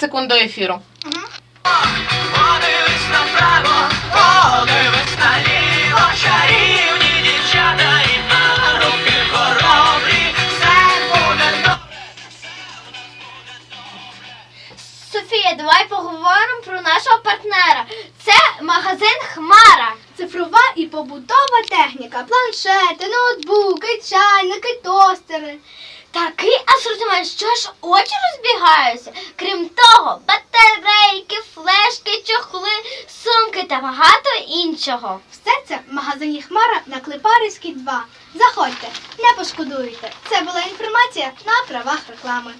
секунд до ефіру. Подивись направо, подивись наліво, чарівні дівчата і на руки хоробрі, все буде добре. Софія, давай поговоримо про нашого партнера. Це магазин Хмара. Цифрова і побутова техніка, планшети, ноутбуки, чайники, тостери. Такий асортимент, що ж очі розбігаються. Крім того, батарейки, флешки, чохли, сумки та багато іншого. Все це в магазині Хмара на Клепарівській 2. Заходьте, не пошкодуйте. Це була інформація на правах реклами.